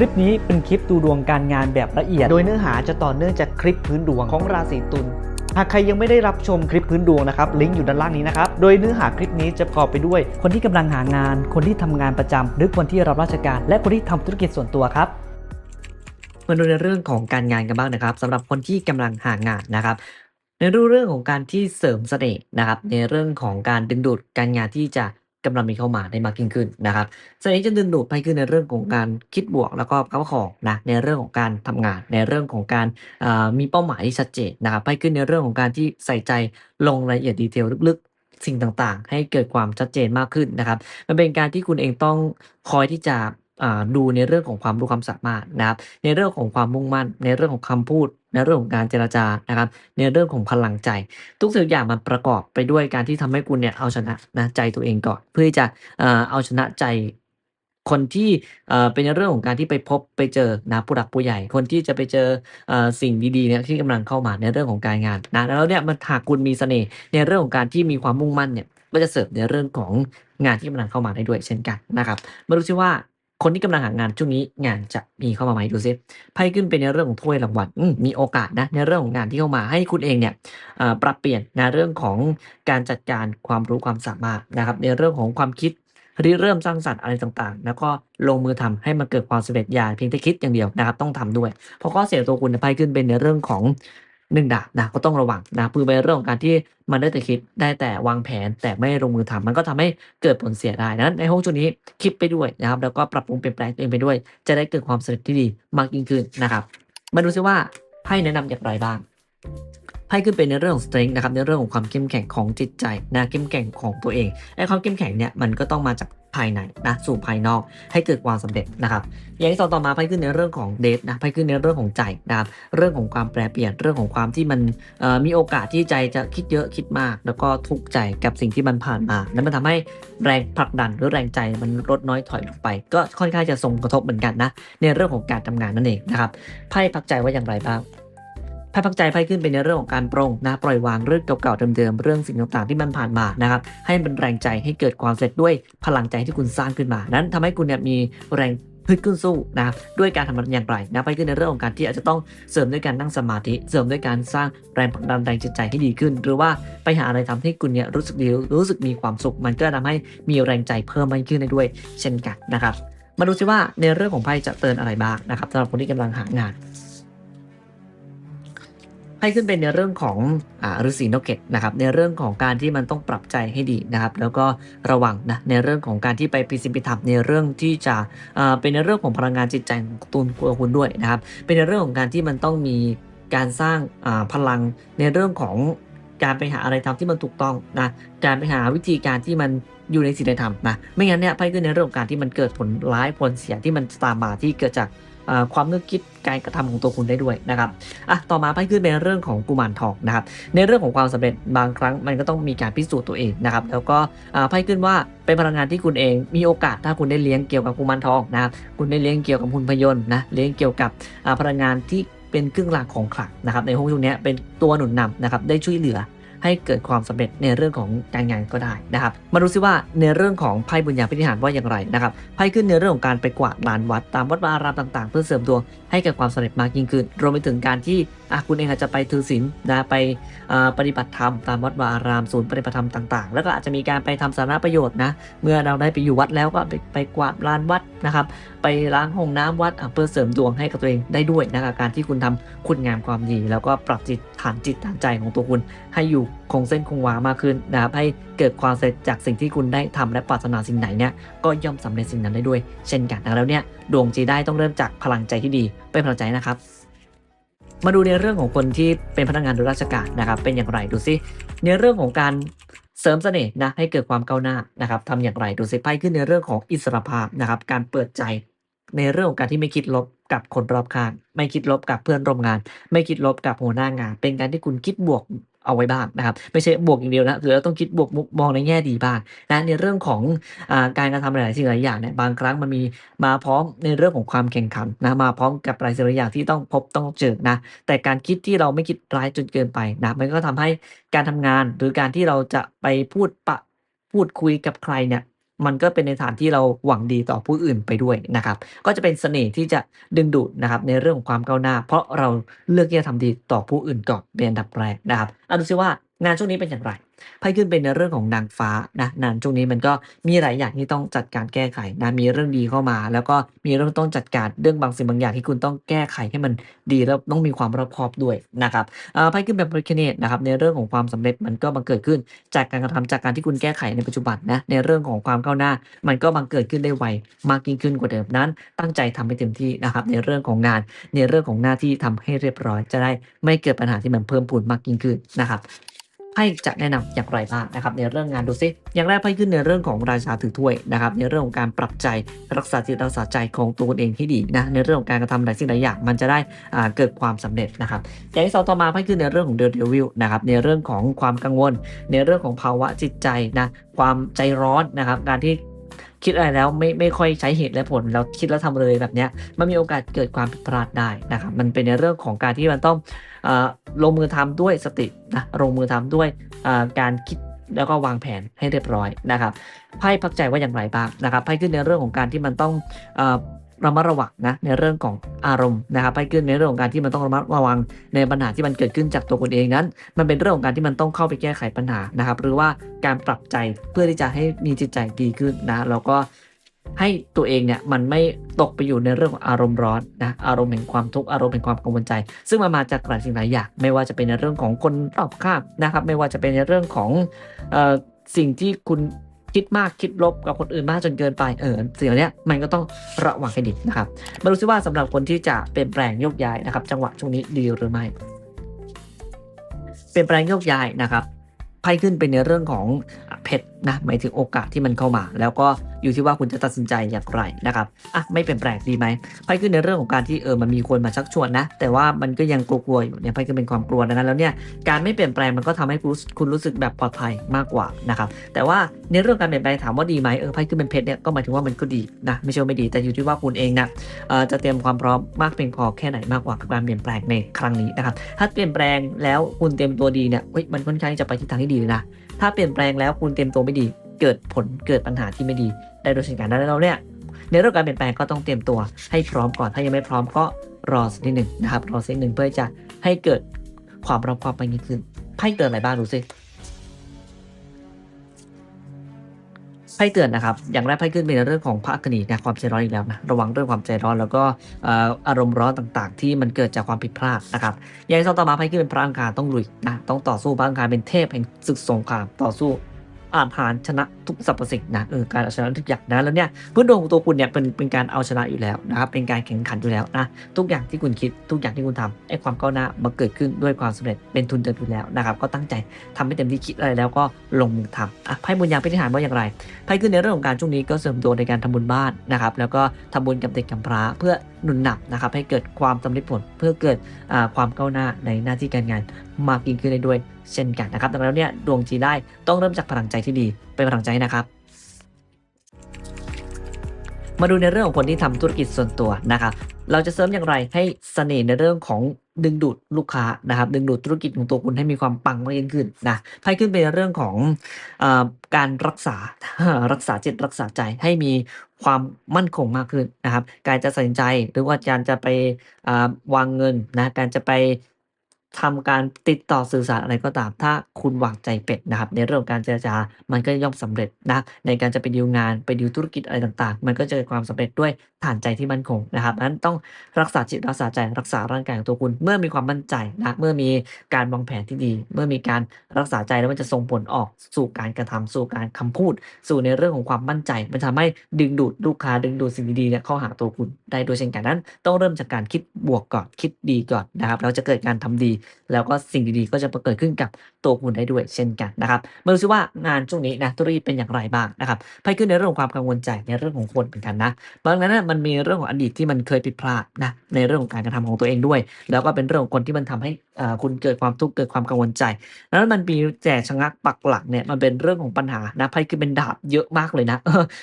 ลิปนี้เป็นคลิปดูดวงการงานแบบละเอียด โดยเนื้อหาจะต่อเนื่องจากคลิปพื้นดวงของราศีตุลหากใครยังไม่ได้รับชมคลิปพื้นดวงนะครับ ลิงก์อยู่ด้านล่างนี้นะครับ โดยเนื้อหาคลิปนี้จะประกอบไปด้วย คนที่กำลังหางาน คนที่ทำงานประจำหรือคนที่รับราชการ และคนที่ทำธุรกิจส่วนตัวครับมาดูในเรื่องของการงานกันบ้างนะครับสำหรับคนที่กำลังหางานนะครับ ในเรื่องของการที่เสริมเสน่ห์นะครับ ในเรื่องของการดึงดูดการงานที่จะ กำลังมีเข้ามาได้มากยิ่งขึ้นนะครับเสน่ห์จะดึงดูดไปขึ้นในเรื่องของการคิดบวกแล้วก็เข้าของนะในเรื่องของการทำงาน ในเรื่องของการมีเป้าหมายที่ชัดเจนนะครับไปขึ้นในเรื่องของการที่ใส่ใจลงรายละเอียดดีเทลลึกๆ สิ่งต่างๆ ให้เกิดความชัดเจนมากขึ้นนะครับ มันเป็นการที่คุณเองต้องคอยที่จะ ดูในเรื่องของความรู้ความสามารถนะครับ ในเรื่องของความมุ่งมั่น ในเรื่องของคำพูด ในเรื่องของการเจรจานะครับ ในเรื่องของพลังใจ ทุกสิ่งอย่างมันประกอบไปด้วยการที่ทำให้คุณเนี่ยเอาชนะนะใจตัวเองก่อน เพื่อจะเอาชนะใจคนที่เป็นในเรื่องของการที่ไปพบไปเจอนะผู้หลักผู้ใหญ่ คนที่จะไปเจอสิ่งดีๆเนี่ยที่กำลังเข้ามาในเรื่องของการงานนะแล้วเนี่ยมันหากคุณมีเสน่ห์ในเรื่องของการที่มีความมุ่งมั่นเนี่ยก็จะเสร์ฟในเรื่องของงานที่กำลังเข้ามาได้ด้วยเช่นกันนะครับมาดูซิว่า คนที่กำลังหางานช่วงนี้งานจะมีเข้ามาไหมดูซิไพ่ขึ้นเป็นในเรื่องของถ้วยรางวัลมีโอกาสนะในเรื่องของงานที่เข้ามาให้คุณเองเนี่ยปรับเปลี่ยนในเรื่องของการจัดการความรู้ความสามารถนะครับ ในเรื่องของความคิดริเริ่มสร้างสรรค์อะไรต่างๆ แล้วก็ลงมือทำให้มันเกิดความสำเร็จอย่าเพียงแต่คิดอย่างเดียวนะครับต้องทำด้วย เพราะข้อเสียตัวคุณไพ่ขึ้นเป็นในเรื่องของ หนึ่งดาบนะก็ต้องระวังนะคือเป็นเรื่องของการที่มันได้แต่คิดได้แต่วางแผนแต่ไม่ลงมือทำมันก็ทำให้เกิดผลเสียได้นั้นในห้องช่วงนี้คิดไปด้วยนะครับแล้วก็ปรับปรุงเปลี่ยนแปลงตัวเองไปด้วย จะได้เกิดความสำเร็จที่ดีมากยิ่งขึ้นนะครับ มาดูซิว่าไพ่แนะนำอย่างไรบ้างไพ่ขึ้นเป็นในเรื่องของ strength นะครับในเรื่องของความเข้มแข็งของจิตใจนะเข้มแข็งของตัวเองไอ้ความเข้มแข็งเนี่ยมันก็ต้องมาจาก ภายในนะสู่ภายนอกให้เกิดความสำเร็จนะครับ อย่างที่สองต่อมาไพ่ขึ้นในเรื่องของเดทนะไพ่ขึ้นในเรื่องของใจนะครับเรื่องของความแปรเปลี่ยนเรื่องของความที่มันมีโอกาสที่ใจจะคิดเยอะคิดมาก แล้วก็ทุกข์ใจกับสิ่งที่มันผ่านมานั้นมันทำให้แรงผลักดันหรือแรงใจมันลดน้อยถอยลงไป ก็ค่อนข้างจะส่งกระทบเหมือนกันนะในเรื่องของการทำงานนั่นเองนะครับไพ่พักใจว่าอย่างไรบ้าง ไพ่พักใจไพ่ขึ้นเป็นในเรื่องของการปรงนะปล่อยวางเรื่องเก่าๆเดิมๆเรื่องสิ่งต่างๆที่มันผ่านมานะครับให้มันแรงใจให้เกิดความเสร็จด้วยพลังใจที่คุณสร้างขึ้นมา นั้นทำให้คุณเนี่ยมีแรงฮึดขึ้นสู้นะด้วยการทำมันอย่างไรนะไพ่ขึ้นในเรื่องของการที่อาจจะต้องเสริมด้วยการนั่งสมาธิ เสริมด้วยการสร้างแรงผลักดันแรงจิตใจให้ดีขึ้น หรือว่าไปหาอะไรทำให้คุณเนี่ยรู้สึกดีรู้สึกมีความสุข มันก็ทำให้มีแรงใจเพิ่มมากขึ้นได้ด้วย เช่นกันนะครับ มาดูซิว่าในเรื่องของไพ่จะเตือนอะไรบ้างนะครับสำหรับคนที่กำลังหางาน ให้ขึ้นเป็นในเรื่องของอ่าฤาษีนกเก็ตนะครับในเรื่องของการที่มันต้องปรับใจให้ดีนะครับแล้วก็ระวังนะในเรื่องของการที่ไปพิสิทธิธรรมในเรื่องที่จะอ่าเป็นในเรื่องของพลังงานจิตใจของตูนตัวคุณด้วยนะครับเป็นในเรื่องของการที่มันต้องมีการสร้างอ่าพลังในเรื่องของการไปหาอะไรทำที่มันถูกต้องนะการไปหาวิธีการที่มันอยู่ในสิ่งใดทำนะไม่งั้นเนี่ยไพ่ขึ้นในเรื่องของการที่มันเกิดผลร้ายผลเสียที่มันตามมาที่เกิดจาก ความนึกคิดการกระทำของตัวคุณได้ด้วยนะครับอะต่อมาไพ่ขึ้นเป็นเรื่องของกุมารทองนะครับ ในเรื่องของความสำเร็จบางครั้งมันก็ต้องมีการพิสูจน์ตัวเองนะครับ แล้วก็ไพ่ขึ้นว่าเป็นพลังงานที่คุณเองมีโอกาสถ้าคุณได้เลี้ยงเกี่ยวกับกุมารทองนะครับคุณได้เลี้ยงเกี่ยวกับหุ่นพยนต์นะเลี้ยงเกี่ยวกับพลังงานที่เป็นเครื่องรางของขลังนะครับในห้องช่วงนี้เป็นตัวหนุนนำนะครับได้ช่วยเหลือ ให้เกิดความสำเร็จในเรื่องของการงานก็ได้นะครับ มาดูซิว่าในเรื่องของไพ่บุญญาพิธิหารว่าอย่างไรนะครับไพ่ขึ้นในเรื่องของการไปกวาดลานวัดตามวัดวาอารามต่าง ๆ เพื่อเสริมดวงให้เกิดความสำเร็จมากยิ่งขึ้น รวมไปถึงการที่ อะคุณเองอาจจะไปถือศีลนะไปปฏิบัติธรรมตามวัดวาอารามศูนย์ปฏิบัติธรรมต่างๆ แล้วก็อาจจะมีการไปทำสาธารณประโยชน์นะเมื่อเราได้ไปอยู่วัดแล้วก็ไปไปกวาดลานวัดนะครับ ไปล้างห้องน้ำวัดเพื่อเสริมดวงให้กับตัวเองได้ด้วยนะครับการที่คุณทำคุณงามความดี แล้วก็ปรับจิตฐานจิตฐานใจของตัวคุณให้อยู่คงเส้นคงวามากขึ้นนะครับให้เกิดความสำเร็จจากสิ่งที่คุณได้ทำและปรารถนาสิ่งไหนเนี่ยก็ย่อมสำเร็จสิ่งนั้นได้ด้วย เช่นกันดังนั้นแล้วเนี่ยดวงจีได้ต้องเริ่มจากพลังใจที่ดีเป็นพลังใจนะครับ มาดูในเรื่องของคนที่เป็นพนักงานหรือราชการนะครับ เป็นอย่างไรดูซิในเรื่องของการเสริมเสน่ห์นะให้เกิดความก้าวหน้านะครับทำอย่างไรดูซิไพ่ขึ้นในเรื่องของอิสรภาพนะครับ การเปิดใจในเรื่องของการที่ไม่คิดลบกับคนรอบข้าง ไม่คิดลบกับเพื่อนร่วมงาน ไม่คิดลบกับหัวหน้างาน เป็นการที่คุณคิดบวก เอาไว้บ้างนะครับ ไม่ใช่บวกอย่างเดียวนะคือเราต้องคิดบวกมองในแง่ดีบ้างนะในเรื่องของอการกระทำหลายสิ่งหลายอย่างเนี่ยบางครั้งมันมีมาพร้อมในเรื่องของความแข่งขันนะมาพร้อมกับหลายสิ่งหลายอย่างที่ต้องพบต้องเจอนะแต่การคิดที่เราไม่คิดร้ายจนเกินไปนะมันก็ทำให้การทำงานหรือการที่เราจะไปพูดปะพูดคุยกับใครเนี่ย มันก็เป็นในฐานที่เราหวังดีต่อผู้อื่นไปด้วยนะครับ ก็จะเป็นเสน่ห์ที่จะดึงดูดนะครับในเรื่องของความก้าวหน้า เพราะเราเลือกที่จะทำดีต่อผู้อื่นก่อนเป็นอันดับแรกนะครับเอาดูซิว่างานช่วงนี้เป็นอย่างไร ไพ่ขึ้นเป็นในเรื่องของนางฟ้านะงานช่วงนี้มันก็มีหลายอย่างที่ต้องจัดการแก้ไขนะมีเรื่องดีเข้ามา แล้วก็มีเรื่องต้องจัดการเรื่องบางสิ่งบางอย่างที่คุณต้องแก้ไขให้มันดีแล้วต้องมีความรอบคอบด้วยนะครับไพ่ขึ้นแบบบริคเนตนะครับในเรื่องของความสำเร็จมันก็บังเกิดขึ้น จากการกระทำจากการที่คุณแก้ไขในปัจจุบันนะในเรื่องของความก้าวหน้า มันก็บังเกิดขึ้นได้ไวมากยิ่งขึ้นกว่าเดิมนั้น ตั้งใจทำให้เต็มที่นะครับในเรื่องของงานในเรื่องของหน้าที่ทำให้เรียบร้อยจะได้ไม่เกิดปัญหาที่มันเพิ่มพูนมากยิ่งขึ้นนะครับ ไพ่จะแนะนำอย่างไรบ้างนะครับในเรื่องงานดูซิอย่างแรกไพ่ขึ้นในเรื่องของราชาถือถ้วยนะครับในเรื่องของการปรับใจรักษาจิตรักษาใจของตัวเองให้ดีนะในเรื่องของการกระทำหลายสิ่งหลายอย่างมันจะได้เกิดความสำเร็จนะครับอย่างที่สองต่อมาไพ่ขึ้นในเรื่องของเดลเดวิลนะครับในเรื่องของความกังวล ในเรื่องของภาวะจิตใจนะความใจร้อนนะครับการที่ คิดอะไรแล้วไม่ไม่ค่อยใช้เหตุและผลแล้วคิดแล้วทำเลยแบบเนี้ยมันมีโอกาสเกิดความผิดพลาดได้นะครับมันเป็นในเรื่องของการที่มันต้องเออลงมือทำด้วยสตินะลงมือทำด้วยการคิดแล้วก็วางแผนให้เรียบร้อยนะครับไพ่พักใจว่าอย่างไรบ้างนะครับไพ่ขึ้นในเรื่องของการที่มันต้องอ ระมัดระวังนะในเรื่องของอารมณ์นะครับไพ่ขึ้นในเรื่องของการที่มันต้องระมัดระวังในปัญหาที่มันเกิดขึ้นจากตัวคุณเองนั้น มันเป็นเรื่องของการที่มันต้องเข้าไปแก้ไขปัญหานะครับ หรือว่าการปรับใจเพื่อที่จะให้มีจิตใจดีขึ้นนะแล้วก็ให้ตัวเองเนี่ยมันไม่ตกไปอยู่ในเรื่องของอารมณ์ร้อนนะอารมณ์แห่งความทุกข์อารมณ์แห่งความกังวลใจ ซึ่งมันมาจากหลายสิ่งหลายอย่างไม่ว่าจะเป็นในเรื่องของคนรอบข้างนะครับ ไม่ว่าจะเป็นในเรื่องของออสิ่งที่คุณ คิดมากคิดลบกับคนอื่นมากจนเกินไปเออสิ่งเหล่านี้มันก็ต้องระวังให้ดีนะครับมาดูซิว่าสำหรับคนที่จะเปลี่ยนแปลงโยกย้ายนะครับ จังหวะช่วงนี้ดีหรือไม่ เปลี่ยนแปลงโยกย้ายนะครับไพ่ขึ้นเป็นในเรื่องของ เพชรนะหมายถึงโอกาสที่มันเข้ามา แล้วก็อยู่ที่ว่าคุณจะตัดสินใจอย่างไรนะครับอะไม่เปลี่ยนแปลงดีไหมไพ่ขึ้นในเรื่องของการที่เออมันมีคนมาชักชวนนะ แต่ว่ามันก็ยังกลัวๆอยู่เนี่ยไพ่ก็เป็นความกลัวดังนั้นแล้วเนี่ยการไม่เปลี่ยนแปลงมันก็ทำให้คุณคุณรู้สึกแบบปลอดภัยมากกว่านะครับแต่ว่าในเรื่องการเปลี่ยนแปลงถามว่าดีไหมเออไพ่ขึ้นเป็นเพชรเนี่ยก็หมายถึงว่ามันก็ดีนะไม่ใช่ไม่ดี แต่อยู่ที่ว่าคุณเองนะเออจะเตรียมความพร้อมมากเพียงพอแค่ไหนมากกว่ากับการเปลี่ยนแปลงในครั้งนี้นะครับถ้าเปลี่ยนแปลงแล้วคุณเตรียมตัวดีเนี่ยเฮ้ยมันค่อนข้างจะไปทิศทางที่ดีเลยนะ ถ้าเปลี่ยนแปลงแล้วคุณเตรียมตัวไม่ดี เกิดผลเกิดปัญหาที่ไม่ดี ได้โดยเช่นกันดังนั้นเราเนี่ยในเรื่องการเปลี่ยนแปลงก็ต้องเตรียมตัวให้พร้อมก่อน ถ้ายังไม่พร้อมก็รอสักนิดหนึ่งนะครับ รอสักนิดหนึ่งเพื่อจะให้เกิดความรอบคอบไปยิ่งขึ้นไพ่เตือนอะไรบ้างดูสิ พ่เตือนนะครับ อย่างแรกไพ่ขึ้นเป็นเรื่องของพระกนีนะความใจร้อนอีกแล้วนะระวังเรื่องความใจร้อนแล้วก็เอ่ออารมณ์ร้อนต่างๆ ที่มันเกิดจากความผิดพลาดนะครับอย่างที่สองต่อมาไพ่ขึ้นเป็นพระอังคารต้องลุยนะต้องต่อสู้พระอังคารเป็นเทพแห่งศึกสงครามต่อสู้อาจหารชนะ ทุกสรรพสิ่งนะเออการเอาชนะทุกอย่างนะแล้วเนี่ยพื้นดวงของตัวคุณเนี่ยเป็นเป็นการเอาชนะอยู่แล้วนะครับเป็นการแข่งขันอยู่แล้วนะทุกอย่างที่คุณคิดทุกอย่างที่คุณทำไอ้ความก้าวหน้ามาเกิดขึ้นด้วยความสำเร็จเป็นทุนเดิมอยู่แล้วนะครับก็ตั้งใจทำให้เต็มที่คิดอะไรแล้วก็ลงมือทำอะไพ่บุญญาพิธีหารว่าอย่างไรไพ่ขึ้นในเรื่องของการช่วงนี้ก็เสริมดวงในการทำบุญบ้านนะครับแล้วก็ทำบุญกับเด็กกำพร้าเพื่อหนุนหนับนะครับให้เกิดความสำเร็จผลเพื่อเกิดความก้าวหน้าในหน้าที่การงานมากยิ่งขึ้นได้ด้วยเช่นกันนะครับดังนั้นเนี่ยดวงจีได้ต้องเริ่มจากพลังใจที่ดี เป็นพลังใจนะครับ มาดูในเรื่องของคนที่ทำธุรกิจส่วนตัวนะครับ เราจะเสริมอย่างไรให้เสน่ห์ในเรื่องของดึงดูดลูกค้านะครับ ดึงดูดธุรกิจของตัวคุณให้มีความปังมากยิ่งขึ้นนะไพ่ขึ้นเป็นเรื่องของอการรักษารักษาจิตรักษาใจให้มีความมั่นคงมากขึ้นนะครับ การจะตัดสินใจหรือว่าการจะไปวางเงินนะการจะไป ทำการติดต่อสื่อสารอะไรก็ตาม ถ้าคุณวางใจเป็ดนะครับ ในเรื่องของการเจรจา มันก็ย่อมสำเร็จนะในการจะไปดีลงานไปดีลธุรกิจอะไรต่างๆ มันก็จะเกิดความสำเร็จด้วยฐานใจที่มั่นคงนะครับนั้นต้องรักษาจิตรักษาใจรักษาร่างกายของตัวคุณ เมื่อมีความมั่นใจนะเมื่อมีการวางแผนที่ดี เมื่อมีการรักษาใจแล้วมันจะส่งผลออกสู่การกระทำสู่การคำพูด สู่ในเรื่องของความมั่นใจ มันทำให้ดึงดูดลูกค้าดึงดูดสิ่งดีๆเนี่ยเข้าหาตัวคุณได้โดยเช่นกันนั้น ต้องเริ่มจากการคิดบวกก่อนคิดดีก่อนนะครับแล้วจะเกิดการทำดีแล้วก็สิ่งดีๆ ก็จะเกิดขึ้นกับตัวคุณได้ด้วยเช่นกันนะครับมาดูซิว่างานช่วงนี้นะธุรกิจเป็นอย่างไรบ้างนะครับไพ่ขึ้นในเรื่องของความกังวลใจในเรื่องของคนเหมือนกันนะบางนั้นนมันมีเรื่องของอดีตที่มันเคยผิดพลาดนะในเรื่องของการกระทำของตัวเองด้วย แล้วก็เป็นเรื่องของคนที่มันทำให้คุณเกิดความทุกข์เกิดความกังวลใจแล้วมันมีแจกชะงักปักหลักเนี่ยมันเป็นเรื่องของปัญหานะไพ่คือเป็นดาบเยอะมากเลยนะ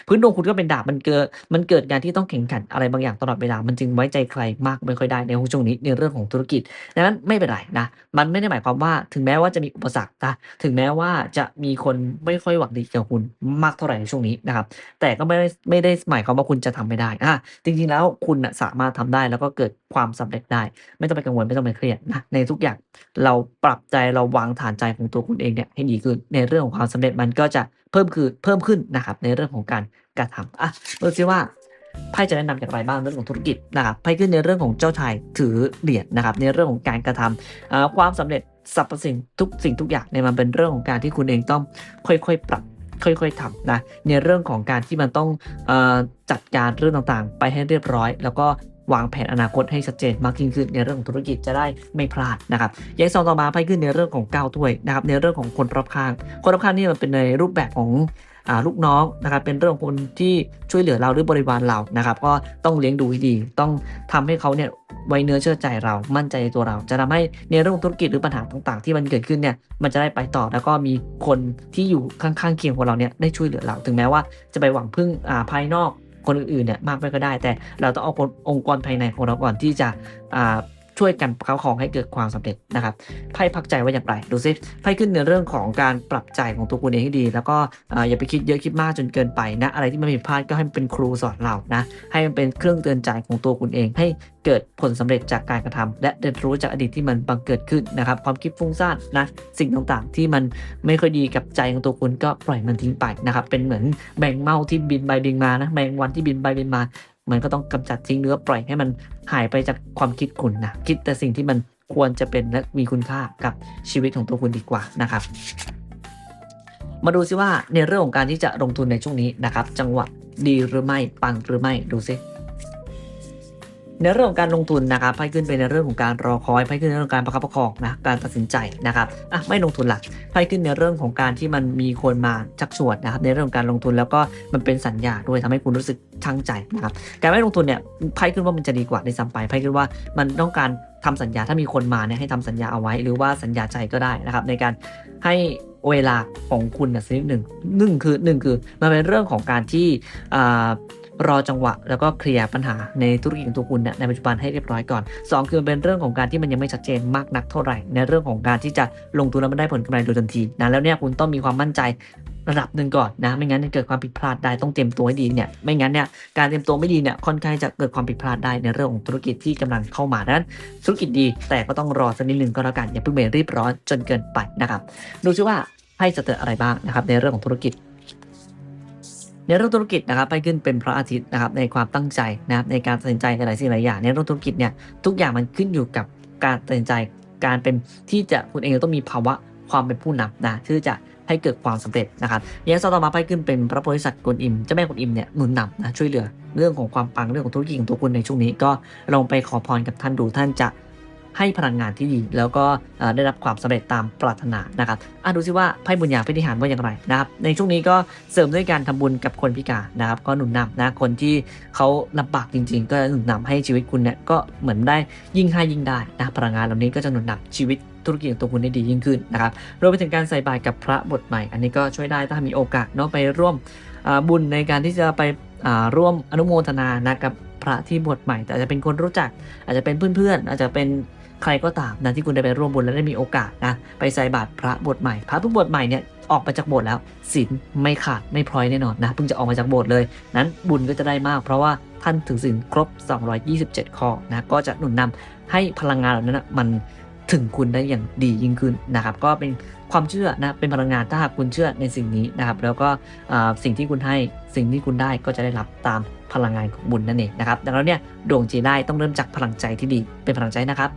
พื้นดวงคุณก็เป็นดาบมันเกิดมันเกิดการที่ต้องแข่งขันอะไรบางอย่างตลอดเวลามันจึงไว้ใจใครมากไม่ค่อยได้ในช่วงนี้ในเรื่องของธุรกิจดังนั้นไม่เป็นไรนะ มันไม่ได้หมายความว่าถึงแม้ว่าจะมีอุปสรรคนะถึงแม้ว่าจะมีคนไม่ค่อยหวังดีกับคุณมากเท่าไหร่ในช่วงนี้นะครับ แต่ก็ไม่ได้ไม่ได้หมายความว่าคุณจะทำไม่ได้อะจริงๆแล้วคุณสามารถทำได้แล้วก็เกิดความสำเร็จได้ ไม่ต้องไปกังวลไม่ต้องไปเครียดนะในทุกอย่างเราปรับใจเราวางฐานใจของตัวคุณเองเนี่ยให้ดีขึ้นในเรื่องของความสำเร็จมันก็จะเพิ่มคือเพิ่มขึ้นนะครับในเรื่องของการกระทำอะดูซิว่า ไพ่จะแนะนำอย่างไรบ้างเรื่องของธุรกิจนะครับไพ่ขึ้นในเรื่องของเจ้าชายถือเหรียญนะครับในเรื่องของการกระทำอ่าความสำเร็จสรรพสิ่งทุกสิ่งทุกอย่างเนี่ยมันเป็นเรื่องของการที่คุณเองต้องค่อยๆปรับค่อยๆทำนะในเรื่องของการที่มันต้องอจัดการเรื่องต่างๆ ไปให้เรียบร้อย แล้วก็วางแผนอนาคตให้ชัดเจนมากยิ่งขึ้นในเรื่องของธุรกิจจะได้ไม่พลาดนะครับย้ายซองต่อมาไพ่ขึ้นในเรื่องของก้าวถ้วยนะครับในเรื่องของคนรอบข้าง คนรอบข้างนี่มันเป็นในรูปแบบของ ลูกน้องนะครับเป็นเรื่องคนที่ช่วยเหลือเราหรือบริวารเรานะครับ ก็ต้องเลี้ยงดูให้ดี ต้องทำให้เขาเนี่ยไว้เนื้อเชื่อใจเรามั่นใจในตัวเรา จะทำให้ในเรื่องธุรกิจหรือปัญหาต่างๆ ที่มันเกิดขึ้นเนี่ยมันจะได้ไปต่อแล้วก็มีคนที่อยู่ข้างๆเคียงของเราเนี่ยได้ช่วยเหลือเรา ถึงแม้ว่าจะไปหวังพึ่งอ่าภายนอกคนอื่นๆเนี่ยมากไปก็ได้ แต่เราต้องเอาคนองค์กรภายในของเราก่อนที่จะอ่า ช่วยกันประคับประคองให้เกิดความสำเร็จนะครับไพ่พักใจว่าอย่างไรดูซิไพ่ขึ้นในเรื่องของการปรับใจของตัวคุณเองให้ดี แล้วก็อย่าไปคิดเยอะคิดมากจนเกินไปนะ อะไรที่มันผิดพลาดก็ให้มันเป็นครูสอนเรานะ ให้มันเป็นเครื่องเตือนใจของตัวคุณเองให้เกิดผลสำเร็จจากการกระทำและเรียนรู้จากอดีตที่มันบังเกิดขึ้นนะครับความคิดฟุ้งซ่านนะสิ่งต่างๆ ที่มันไม่ค่อยดีกับใจของตัวคุณก็ปล่อยมันทิ้งไปนะครับเป็นเหมือนแมงเม่าที่บินไปบินมานะแมงวันที่บินไปบินมา มันก็ต้องกำจัดทิ้งเนื้อปล่อยให้มันหายไปจากความคิดคุณนะคิดแต่สิ่งที่มันควรจะเป็นและมีคุณค่ากับชีวิตของตัวคุณดีกว่านะครับ มาดูซิว่าในเรื่องของการที่จะลงทุนในช่วงนี้นะครับ จังหวะดีหรือไม่ปังหรือไม่ดูซิ ในเรื่องของการลงทุนนะครับไพ่ขึ้นเป็นในเรื่องของการรอคอยไพ่ขึ้นในเรื่องของการประคับประคองนะการตัดสินใจนะครับอะไม่ลงทุนหลักไพ่ขึ้นในเรื่องของการที่มันมีคนมาชักชวนนะครับในเรื่องของการลงทุนแล้วก็มันเป็นสัญญาด้วยทำให้คุณรู้สึกชั่งใจนะครับการไม่ลงทุนเนี่ยไพ่ขึ้นว่ามันจะดีกว่าในซ้ำไปไพ่ขึ้นว่ามันต้องการทำสัญญาถ้ามีคนมาเนี่ยให้ทำสัญญาเอาไว้ หรือว่าสัญญาใจก็ได้นะครับในการให้เวลาของคุณนะสักนิดหนึ่งหนึ่งคือหนึ่งคือมันเป็นเรื่องของการที่อ่า รอจังหวะ แล้วก็เคลียร์ปัญหาในธุรกิจของตัวคุณเนี่ยในปัจจุบันให้เรียบร้อยก่อน 2 คือมันเป็นเรื่องของการที่มันยังไม่ชัดเจนมากนักเท่าไหร่ ในเรื่องของการที่จะลงทุนแล้วมันได้ผลกำไรโดยทันทีนะแล้วเนี่ยคุณต้องมีความมั่นใจระดับหนึ่งก่อนนะ ไม่งั้นจะเกิดความผิดพลาดได้ต้องเตรียมตัวให้ดีเนี่ยไม่งั้นเนี่ยการเตรียมตัวไม่ดีเนี่ยค่อนข้างจะเกิดความผิดพลาดได้ในเรื่องของธุรกิจที่กำลังเข้ามาดังนั้น ธุรกิจดีแต่ก็ต้องรอสักนิดหนึ่งก็แล้วกันอย่าเพิ่งไปรีบร้อนจนเกินไปนะครับดูซิว่าไพ่จะเตืออะไรบ้างนะครับในเรื่องของธุรกิจ ในเรื่องธุรกิจนะครับไปขึ้นเป็นพระอาทิตย์นะครับในความตั้งใจนะครับในการตัดสินใจหลายสิ่งหลายอย่างในเรื่องธุรกิจเนี่ยทุกอย่างมันขึ้นอยู่กับการตัดสินใจ การเป็นที่จะคุณเองต้องมีภาวะความเป็นผู้นำนะที่จะให้เกิดความสำเร็จนะครับยังต่อมาไปขึ้นเป็นพระโพธิสัตว์กวนอิมเจ้าแม่กวนอิมเนี่ยหนุนนำนะช่วยเหลือเรื่องของความปังเรื่องของธุรกิจของตัวคุณในช่วงนี้ก็ลองไปขอพรกับท่านดูท่านจะ ให้พลังงานที่ดี แล้วก็ได้รับความสำเร็จตามปรารถนานะครับอะดูซิว่าไพ่บุญญาพิธิหารว่าอย่างไรนะครับในช่วงนี้ก็เสริมด้วยการทำบุญกับคนพิการนะครับก็หนุนนำนะคนที่เขาลำบากจริง ๆ ก็หนุนนำให้ชีวิตคุณเนี่ยก็เหมือนได้ยิ่งให้ยิ่งได้นะพลังงานเหล่านี้ก็จะหนุนนำชีวิตธุรกิจของตัวคุณได้ดียิ่งขึ้นนะครับรวมไปถึงการใส่บาตรกับพระบทใหม่ อันนี้ก็ช่วยได้ถ้ามีโอกาสเนาะไปร่วมบุญในการที่จะไปร่วมอนุโมทนานะกับพระที่บวชใหม่ แต่อาจจะเป็นคนรู้จัก อาจจะเป็นเพื่อนๆ อาจจะเป็น ใครก็ตามนะที่คุณได้ไปร่วมบุญและได้มีโอกาสนะไปใส่บาตรพระบวชใหม่ พระเพิ่งบวชใหม่เนี่ยออกมาจากโบสถ์แล้วศีลไม่ขาดไม่พลอยแน่นอนนะเพิ่งจะออกมาจากโบสถ์เลย นั้นบุญก็จะได้มาก เพราะว่าท่านถึงศีลครบ 227 ข้อนะก็จะหนุนนำให้พลังงานเหล่านั้นนะมันถึงคุณได้อย่างดียิ่งขึ้นนะครับ ก็เป็นความเชื่อนะเป็นพลังงานถ้าหากคุณเชื่อในสิ่งนี้นะครับ แล้วก็สิ่งที่คุณให้สิ่งที่คุณได้ก็จะได้รับตามพลังงานของบุญนั่นเองนะครับดังนั้นเนี่ยดวงจีได้ต้องเริ่มจากพลังใจที่ดีเป็นพลังใจนะครับ